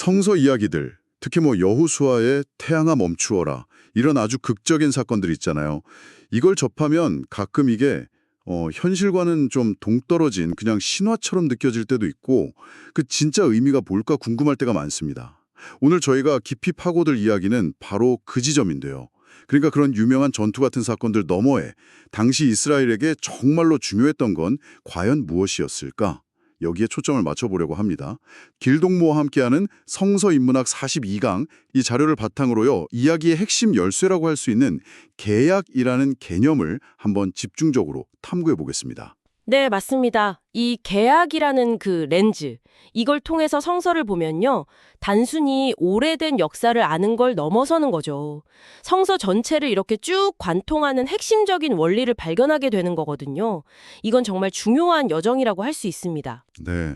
성서 이야기들, 특히 뭐 여호수아의 태양아 멈추어라 이런 아주 극적인 사건들 있잖아요. 이걸 접하면 가끔 이게 어, 현실과는 좀 동떨어진 그냥 신화처럼 느껴질 때도 있고 그 진짜 의미가 뭘까 궁금할 때가 많습니다. 오늘 저희가 깊이 파고들 이야기는 바로 그 지점인데요. 그러니까 그런 유명한 전투 같은 사건들 너머에 당시 이스라엘에게 정말로 중요했던 건 과연 무엇이었을까? 여기에 초점을 맞춰보려고 합니다. 길동무와 함께하는 성서인문학 42강 이 자료를 바탕으로요. 이야기의 핵심 열쇠라고 할 수 있는 계약이라는 개념을 한번 집중적으로 탐구해 보겠습니다. 네, 맞습니다. 이 계약이라는 그 렌즈, 이걸 통해서 성서를 보면요. 단순히 오래된 역사를 아는 걸 넘어서는 거죠. 성서 전체를 이렇게 쭉 관통하는 핵심적인 원리를 발견하게 되는 거거든요. 이건 정말 중요한 여정이라고 할 수 있습니다. 네.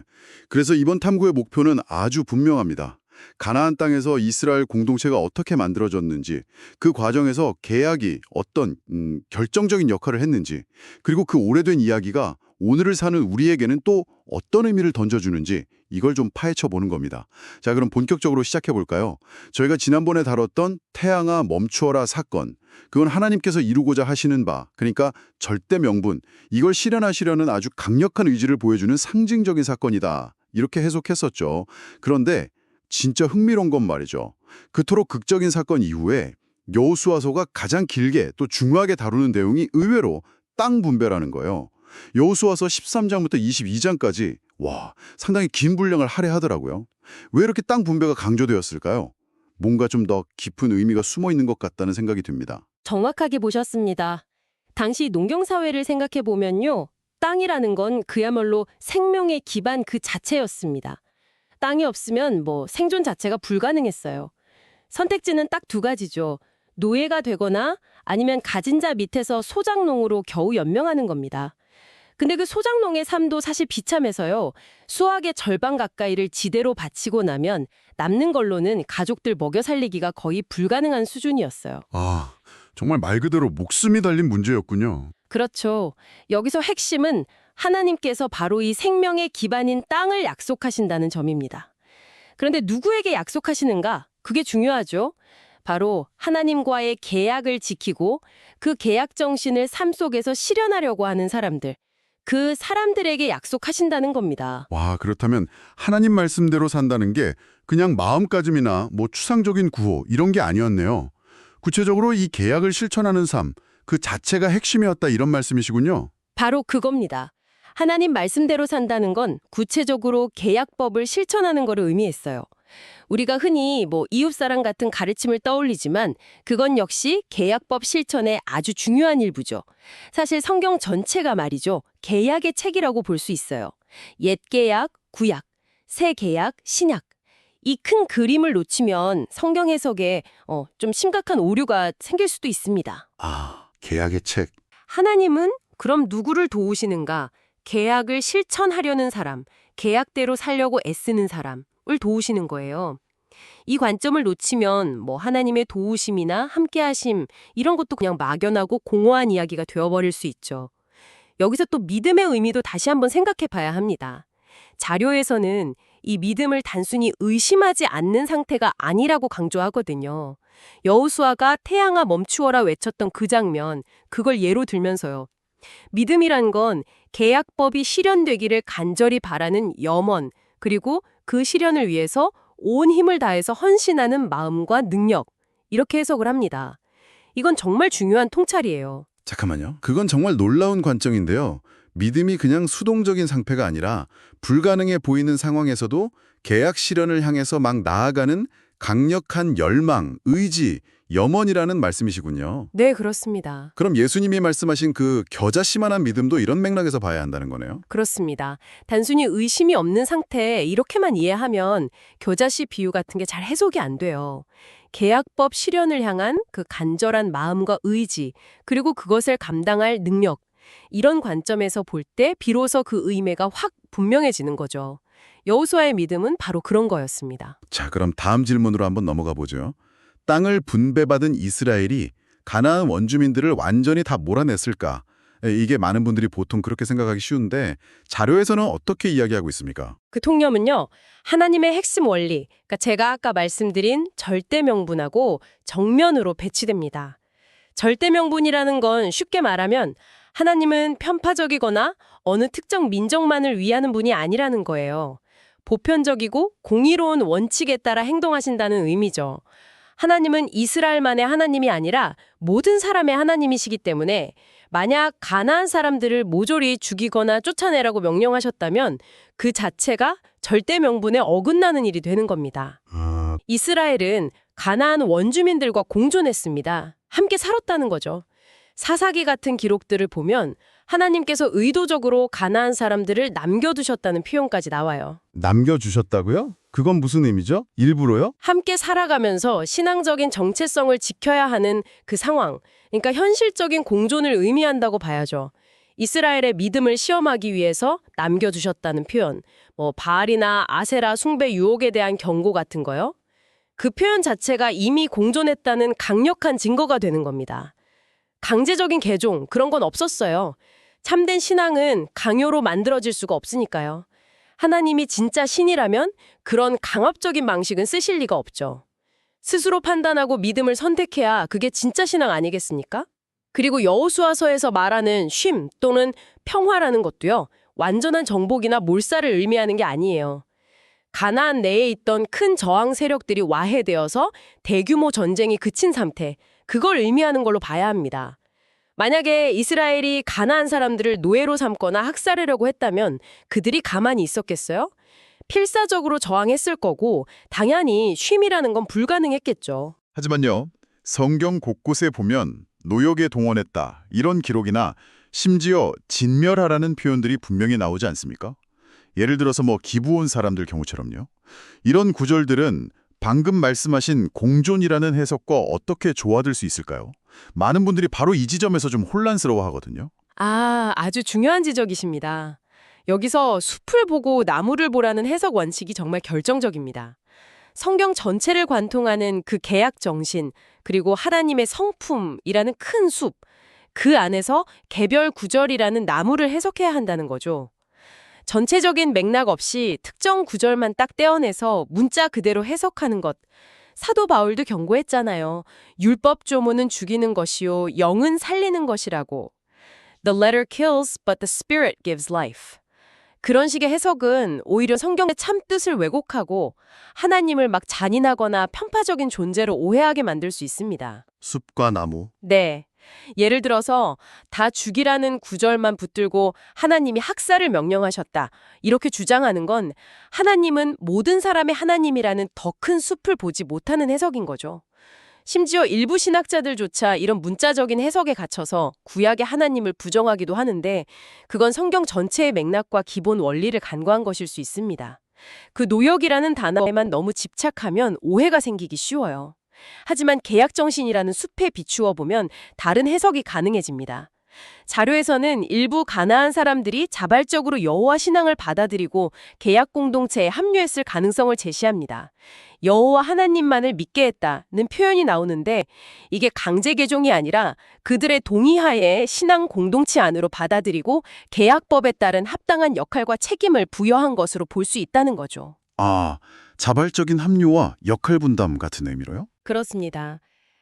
그래서 이번 탐구의 목표는 아주 분명합니다. 가나안 땅에서 이스라엘 공동체가 어떻게 만들어졌는지, 그 과정에서 계약이 어떤 음, 결정적인 역할을 했는지, 그리고 그 오래된 이야기가 오늘을 사는 우리에게는 또 어떤 의미를 던져주는지 이걸 좀 파헤쳐 보는 겁니다. 자, 그럼 본격적으로 시작해 볼까요? 저희가 지난번에 다뤘던 태양아 멈추어라 사건, 그건 하나님께서 이루고자 하시는 바, 그러니까 절대 명분, 이걸 실현하시려는 아주 강력한 의지를 보여주는 상징적인 사건이다. 이렇게 해석했었죠. 그런데 진짜 흥미로운 건 말이죠. 그토록 극적인 사건 이후에 여호수아서가 가장 길게 또 중요하게 다루는 내용이 의외로 땅 분배라는 거예요. 여호수아서 13장부터 22장까지 와, 상당히 긴 분량을 할애하더라고요. 왜 이렇게 땅 분배가 강조되었을까요? 뭔가 좀 더 깊은 의미가 숨어 있는 것 같다는 생각이 듭니다. 정확하게 보셨습니다. 당시 농경사회를 생각해 보면요. 땅이라는 건 그야말로 생명의 기반 그 자체였습니다. 땅이 없으면 뭐 생존 자체가 불가능했어요. 선택지는 딱 두 가지죠. 노예가 되거나 아니면 가진 자 밑에서 소작농으로 겨우 연명하는 겁니다. 근데 그 소작농의 삶도 사실 비참해서요. 수확의 절반 가까이를 지대로 바치고 나면 남는 걸로는 가족들 먹여 살리기가 거의 불가능한 수준이었어요. 아, 정말 말 그대로 목숨이 달린 문제였군요. 그렇죠. 여기서 핵심은 하나님께서 바로 이 생명의 기반인 땅을 약속하신다는 점입니다. 그런데 누구에게 약속하시는가? 그게 중요하죠. 바로 하나님과의 계약을 지키고 그 계약 정신을 삶 속에서 실현하려고 하는 사람들. 그 사람들에게 약속하신다는 겁니다. 와, 그렇다면 하나님 말씀대로 산다는 게 그냥 마음가짐이나 뭐 추상적인 구호 이런 게 아니었네요. 구체적으로 이 계약을 실천하는 삶, 그 자체가 핵심이었다 이런 말씀이시군요. 바로 그겁니다. 하나님 말씀대로 산다는 건 구체적으로 계약법을 실천하는 것을 의미했어요. 우리가 흔히 뭐 이웃사랑 같은 가르침을 떠올리지만 그건 역시 계약법 실천의 아주 중요한 일부죠. 사실 성경 전체가 말이죠. 계약의 책이라고 볼 수 있어요. 옛 계약, 구약, 새 계약, 신약. 이 큰 그림을 놓치면 성경 해석에 어, 좀 심각한 오류가 생길 수도 있습니다. 아, 계약의 책. 하나님은 그럼 누구를 도우시는가? 계약을 실천하려는 사람, 계약대로 살려고 애쓰는 사람을 도우시는 거예요. 이 관점을 놓치면 뭐 하나님의 도우심이나 함께하심 이런 것도 그냥 막연하고 공허한 이야기가 되어버릴 수 있죠. 여기서 또 믿음의 의미도 다시 한번 생각해 봐야 합니다. 자료에서는 이 믿음을 단순히 의심하지 않는 상태가 아니라고 강조하거든요. 여우수아가 태양아 멈추어라 외쳤던 그 장면, 그걸 예로 들면서요. 믿음이란 건 계약법이 실현되기를 간절히 바라는 염원, 그리고 그 실현을 위해서 온 힘을 다해서 헌신하는 마음과 능력, 이렇게 해석을 합니다. 이건 정말 중요한 통찰이에요. 잠깐만요. 그건 정말 놀라운 관점인데요. 믿음이 그냥 수동적인 상태가 아니라 불가능해 보이는 상황에서도 계약 실현을 향해서 막 나아가는 강력한 열망, 의지, 염원이라는 말씀이시군요. 네, 그렇습니다. 그럼 예수님이 말씀하신 그 겨자씨만한 믿음도 이런 맥락에서 봐야 한다는 거네요. 그렇습니다. 단순히 의심이 없는 상태에 이렇게만 이해하면 교자씨 비유 같은 게 잘 해석이 안 돼요. 계약법 실현을 향한 그 간절한 마음과 의지, 그리고 그것을 감당할 능력, 이런 관점에서 볼 때 비로소 그 의미가 확 분명해지는 거죠. 여호수아의 믿음은 바로 그런 거였습니다. 자, 그럼 다음 질문으로 한번 넘어가 보죠. 땅을 분배받은 이스라엘이 가나안 원주민들을 완전히 다 몰아냈을까? 예, 이게 많은 분들이 보통 그렇게 생각하기 쉬운데 자료에서는 어떻게 이야기하고 있습니까? 그 통념은요, 하나님의 핵심 원리, 그러니까 제가 아까 말씀드린 절대 명분하고 정면으로 배치됩니다. 절대 명분이라는 건 쉽게 말하면 하나님은 편파적이거나 어느 특정 민족만을 위하는 분이 아니라는 거예요. 보편적이고 공의로운 원칙에 따라 행동하신다는 의미죠. 하나님은 이스라엘만의 하나님이 아니라 모든 사람의 하나님이시기 때문에 만약 가나안 사람들을 모조리 죽이거나 쫓아내라고 명령하셨다면 그 자체가 절대 명분에 어긋나는 일이 되는 겁니다. 아, 이스라엘은 가나안 원주민들과 공존했습니다. 함께 살았다는 거죠. 사사기 같은 기록들을 보면 하나님께서 의도적으로 가나안 사람들을 남겨두셨다는 표현까지 나와요. 남겨주셨다고요? 그건 무슨 의미죠? 일부러요? 함께 살아가면서 신앙적인 정체성을 지켜야 하는 그 상황, 그러니까 현실적인 공존을 의미한다고 봐야죠. 이스라엘의 믿음을 시험하기 위해서 남겨두셨다는 표현, 뭐 바알이나 아세라 숭배 유혹에 대한 경고 같은 거요. 그 표현 자체가 이미 공존했다는 강력한 증거가 되는 겁니다. 강제적인 개종, 그런 건 없었어요. 참된 신앙은 강요로 만들어질 수가 없으니까요. 하나님이 진짜 신이라면 그런 강압적인 방식은 쓰실 리가 없죠. 스스로 판단하고 믿음을 선택해야 그게 진짜 신앙 아니겠습니까? 그리고 여호수아서에서 말하는 쉼 또는 평화라는 것도요. 완전한 정복이나 몰살을 의미하는 게 아니에요. 가나안 내에 있던 큰 저항 세력들이 와해되어서 대규모 전쟁이 그친 상태, 그걸 의미하는 걸로 봐야 합니다. 만약에 이스라엘이 가나안 사람들을 노예로 삼거나 학살하려고 했다면 그들이 가만히 있었겠어요? 필사적으로 저항했을 거고 당연히 쉼이라는 건 불가능했겠죠. 하지만요, 성경 곳곳에 보면 노역에 동원했다 이런 기록이나 심지어 진멸하라는 표현들이 분명히 나오지 않습니까? 예를 들어서 뭐 기부 온 사람들 경우처럼요. 이런 구절들은 방금 말씀하신 공존이라는 해석과 어떻게 조화될 수 있을까요? 많은 분들이 바로 이 지점에서 좀 혼란스러워 하거든요. 아, 아주 중요한 지적이십니다. 여기서 숲을 보고 나무를 보라는 해석 원칙이 정말 결정적입니다. 성경 전체를 관통하는 그 계약 정신, 그리고 하나님의 성품이라는 큰 숲, 그 안에서 개별 구절이라는 나무를 해석해야 한다는 거죠. 전체적인 맥락 없이 특정 구절만 딱 떼어내서 문자 그대로 해석하는 것. 사도 바울도 경고했잖아요. 율법 조문은 죽이는 것이요, 영은 살리는 것이라고. The letter kills, but the spirit gives life. 그런 식의 해석은 오히려 성경의 참 뜻을 왜곡하고 하나님을 막 잔인하거나 편파적인 존재로 오해하게 만들 수 있습니다. 숲과 나무. 네. 예를 들어서 다 죽이라는 구절만 붙들고 하나님이 학살을 명령하셨다. 이렇게 주장하는 건 하나님은 모든 사람의 하나님이라는 더 큰 숲을 보지 못하는 해석인 거죠. 심지어 일부 신학자들조차 이런 문자적인 해석에 갇혀서 구약의 하나님을 부정하기도 하는데 그건 성경 전체의 맥락과 기본 원리를 간과한 것일 수 있습니다. 그 노역이라는 단어에만 너무 집착하면 오해가 생기기 쉬워요. 하지만 계약 정신이라는 숲에 비추어 보면 다른 해석이 가능해집니다. 자료에서는 일부 가나안 사람들이 자발적으로 여호와 신앙을 받아들이고 계약 공동체에 합류했을 가능성을 제시합니다. 여호와 하나님만을 믿게 했다는 표현이 나오는데 이게 강제 개종이 아니라 그들의 동의하에 신앙 공동체 안으로 받아들이고 계약법에 따른 합당한 역할과 책임을 부여한 것으로 볼 수 있다는 거죠. 아, 자발적인 합류와 역할 분담 같은 의미로요? 그렇습니다.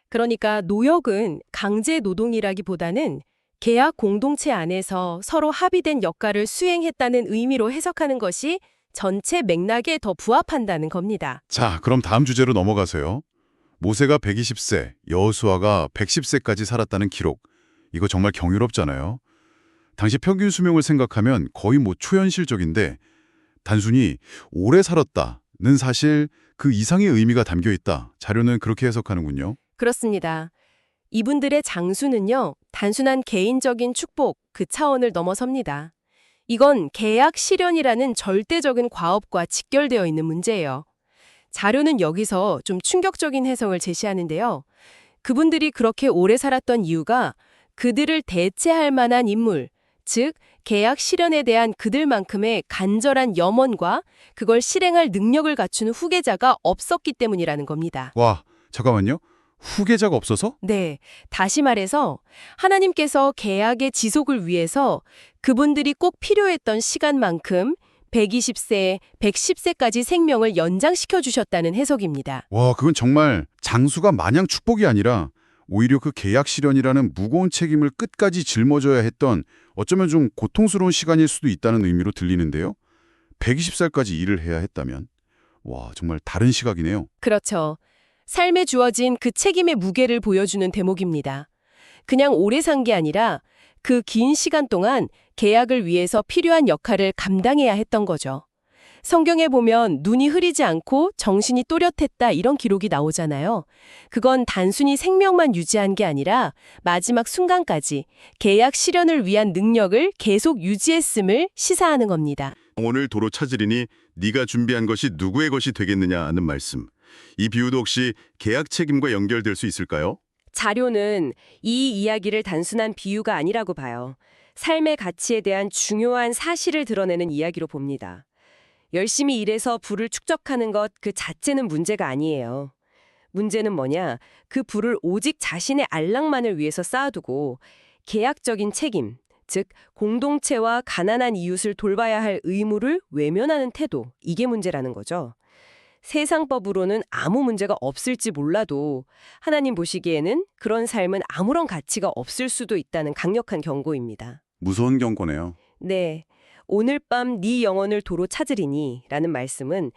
그러니까 노역은 강제 노동이라기보다는 계약 공동체 안에서 서로 합의된 역할을 수행했다는 의미로 해석하는 것이 전체 맥락에 더 부합한다는 겁니다. 자, 그럼 다음 주제로 넘어가세요. 모세가 120세, 여호수아가 110세까지 살았다는 기록. 이거 정말 경이롭잖아요. 당시 평균 수명을 생각하면 거의 뭐 초현실적인데 단순히 오래 살았다 는 사실 그 이상의 의미가 담겨 있다. 자료는 그렇게 해석하는군요. 그렇습니다. 이분들의 장수는요, 단순한 개인적인 축복 그 차원을 넘어섭니다. 이건 계약 실현이라는 절대적인 과업과 직결되어 있는 문제예요. 자료는 여기서 좀 충격적인 해석을 제시하는데요. 그분들이 그렇게 오래 살았던 이유가 그들을 대체할 만한 인물, 즉, 계약 실현에 대한 그들만큼의 간절한 염원과 그걸 실행할 능력을 갖춘 후계자가 없었기 때문이라는 겁니다. 와, 잠깐만요. 후계자가 없어서? 네. 다시 말해서 하나님께서 계약의 지속을 위해서 그분들이 꼭 필요했던 시간만큼 120세, 110세까지 생명을 연장시켜 주셨다는 해석입니다. 와, 그건 정말 장수가 마냥 축복이 아니라 오히려 그 계약 실현이라는 무거운 책임을 끝까지 짊어져야 했던 어쩌면 좀 고통스러운 시간일 수도 있다는 의미로 들리는데요. 120살까지 일을 해야 했다면 와, 정말 다른 시각이네요. 그렇죠. 삶에 주어진 그 책임의 무게를 보여주는 대목입니다. 그냥 오래 산 게 아니라 그 긴 시간 동안 계약을 위해서 필요한 역할을 감당해야 했던 거죠. 성경에 보면 눈이 흐리지 않고 정신이 또렷했다 이런 기록이 나오잖아요. 그건 단순히 생명만 유지한 게 아니라 마지막 순간까지 계약 실현을 위한 능력을 계속 유지했음을 시사하는 겁니다. 오늘 도로 찾으리니 네가 준비한 것이 누구의 것이 되겠느냐 하는 말씀. 이 비유도 혹시 계약 책임과 연결될 수 있을까요? 자료는 이 이야기를 단순한 비유가 아니라고 봐요. 삶의 가치에 대한 중요한 사실을 드러내는 이야기로 봅니다. 열심히 일해서 부를 축적하는 것 그 자체는 문제가 아니에요. 문제는 뭐냐? 그 부를 오직 자신의 안락만을 위해서 쌓아두고 계약적인 책임, 즉 공동체와 가난한 이웃을 돌봐야 할 의무를 외면하는 태도, 이게 문제라는 거죠. 세상법으로는 아무 문제가 없을지 몰라도 하나님 보시기에는 그런 삶은 아무런 가치가 없을 수도 있다는 강력한 경고입니다. 무서운 경고네요. 네. 오늘 밤 네 영혼을 도로 찾으리니 라는 말씀은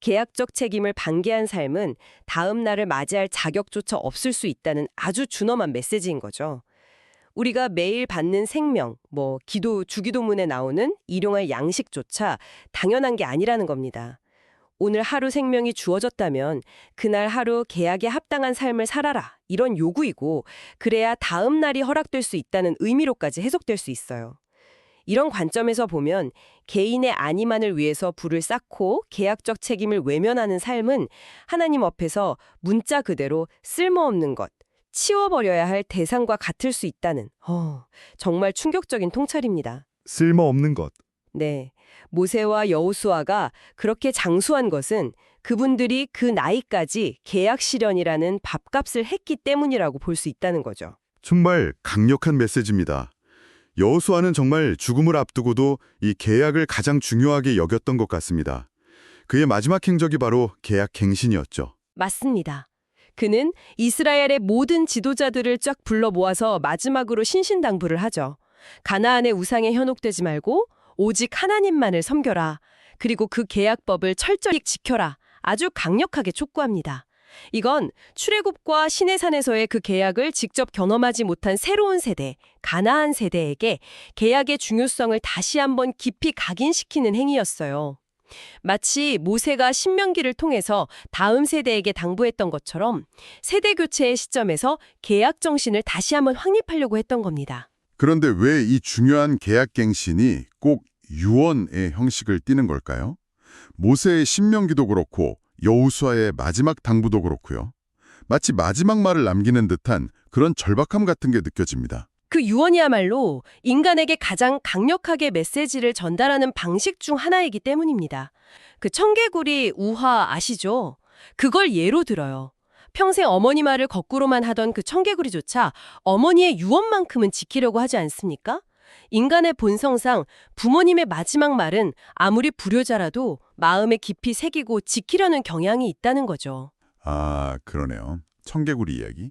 계약적 책임을 방기한 삶은 다음 날을 맞이할 자격조차 없을 수 있다는 아주 준엄한 메시지인 거죠. 우리가 매일 받는 생명, 뭐 기도 주기도문에 나오는 일용할 양식조차 당연한 게 아니라는 겁니다. 오늘 하루 생명이 주어졌다면 그날 하루 계약에 합당한 삶을 살아라. 이런 요구이고 그래야 다음 날이 허락될 수 있다는 의미로까지 해석될 수 있어요. 이런 관점에서 보면 개인의 안위만을 위해서 불을 쌓고 계약적 책임을 외면하는 삶은 하나님 앞에서 문자 그대로 쓸모없는 것, 치워버려야 할 대상과 같을 수 있다는 어, 정말 충격적인 통찰입니다. 쓸모없는 것. 네. 모세와 여호수아가 그렇게 장수한 것은 그분들이 그 나이까지 계약 실현이라는 밥값을 했기 때문이라고 볼 수 있다는 거죠. 정말 강력한 메시지입니다. 여호수아는 정말 죽음을 앞두고도 이 계약을 가장 중요하게 여겼던 것 같습니다. 그의 마지막 행적이 바로 계약 갱신이었죠. 맞습니다. 그는 이스라엘의 모든 지도자들을 쫙 불러 모아서 마지막으로 신신당부를 하죠. 가나안의 우상에 현혹되지 말고 오직 하나님만을 섬겨라. 그리고 그 계약법을 철저히 지켜라. 아주 강력하게 촉구합니다. 이건 출애굽과 시내산에서의 그 계약을 직접 경험하지 못한 새로운 세대, 가나안 세대에게 계약의 중요성을 다시 한번 깊이 각인시키는 행위였어요. 마치 모세가 신명기를 통해서 다음 세대에게 당부했던 것처럼 세대 교체의 시점에서 계약 정신을 다시 한번 확립하려고 했던 겁니다. 그런데 왜 이 중요한 계약 갱신이 꼭 유언의 형식을 띠는 걸까요? 모세의 신명기도 그렇고 여호수아의 마지막 당부도 그렇고요. 마치 마지막 말을 남기는 듯한 그런 절박함 같은 게 느껴집니다. 그 유언이야말로 인간에게 가장 강력하게 메시지를 전달하는 방식 중 하나이기 때문입니다. 그 청개구리 우화 아시죠? 그걸 예로 들어요. 평생 어머니 말을 거꾸로만 하던 그 청개구리조차 어머니의 유언만큼은 지키려고 하지 않습니까? 인간의 본성상 부모님의 마지막 말은 아무리 불효자라도 마음에 깊이 새기고 지키려는 경향이 있다는 거죠. 아, 그러네요. 청개구리 이야기.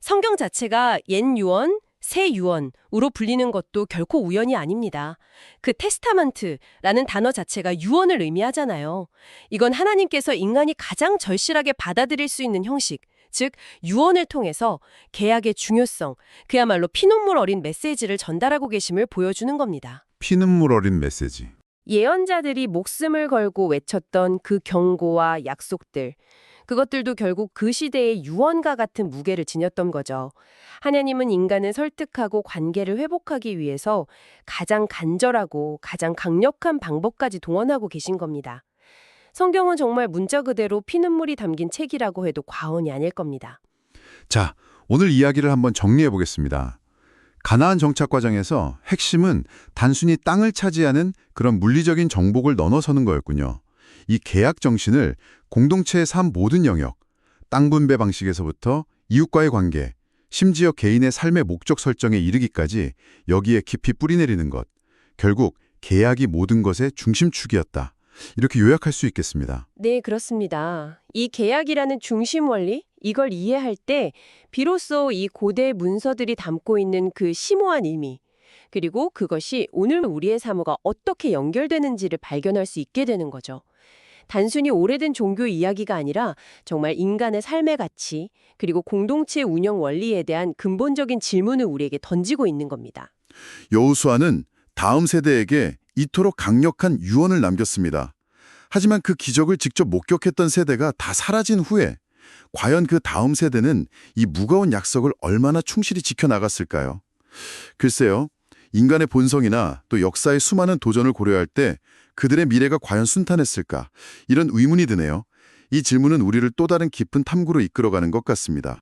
성경 자체가 옛 유언, 새 유언으로 불리는 것도 결코 우연이 아닙니다. 그 테스타먼트라는 단어 자체가 유언을 의미하잖아요. 이건 하나님께서 인간이 가장 절실하게 받아들일 수 있는 형식, 즉 유언을 통해서 계약의 중요성, 그야말로 피눈물 어린 메시지를 전달하고 계심을 보여주는 겁니다. 피눈물 어린 메시지. 예언자들이 목숨을 걸고 외쳤던 그 경고와 약속들, 그것들도 결국 그 시대의 유언과 같은 무게를 지녔던 거죠. 하나님은 인간을 설득하고 관계를 회복하기 위해서 가장 간절하고 가장 강력한 방법까지 동원하고 계신 겁니다. 성경은 정말 문자 그대로 피눈물이 담긴 책이라고 해도 과언이 아닐 겁니다. 자, 오늘 이야기를 한번 정리해 보겠습니다. 가나안 정착 과정에서 핵심은 단순히 땅을 차지하는 그런 물리적인 정복을 넘어서는 거였군요. 이 계약 정신을 공동체의 삶 모든 영역, 땅 분배 방식에서부터 이웃과의 관계, 심지어 개인의 삶의 목적 설정에 이르기까지 여기에 깊이 뿌리내리는 것. 결국 계약이 모든 것의 중심축이었다. 이렇게 요약할 수 있겠습니다. 네, 그렇습니다. 이 계약이라는 중심 원리, 이걸 이해할 때 비로소 이 고대 문서들이 담고 있는 그 심오한 의미, 그리고 그것이 오늘 우리의 사무가 어떻게 연결되는지를 발견할 수 있게 되는 거죠. 단순히 오래된 종교 이야기가 아니라 정말 인간의 삶의 가치, 그리고 공동체 운영 원리에 대한 근본적인 질문을 우리에게 던지고 있는 겁니다. 여호수아는 다음 세대에게 이토록 강력한 유언을 남겼습니다. 하지만 그 기적을 직접 목격했던 세대가 다 사라진 후에 과연 그 다음 세대는 이 무거운 약속을 얼마나 충실히 지켜나갔을까요? 글쎄요. 인간의 본성이나 또 역사의 수많은 도전을 고려할 때 그들의 미래가 과연 순탄했을까? 이런 의문이 드네요. 이 질문은 우리를 또 다른 깊은 탐구로 이끌어가는 것 같습니다.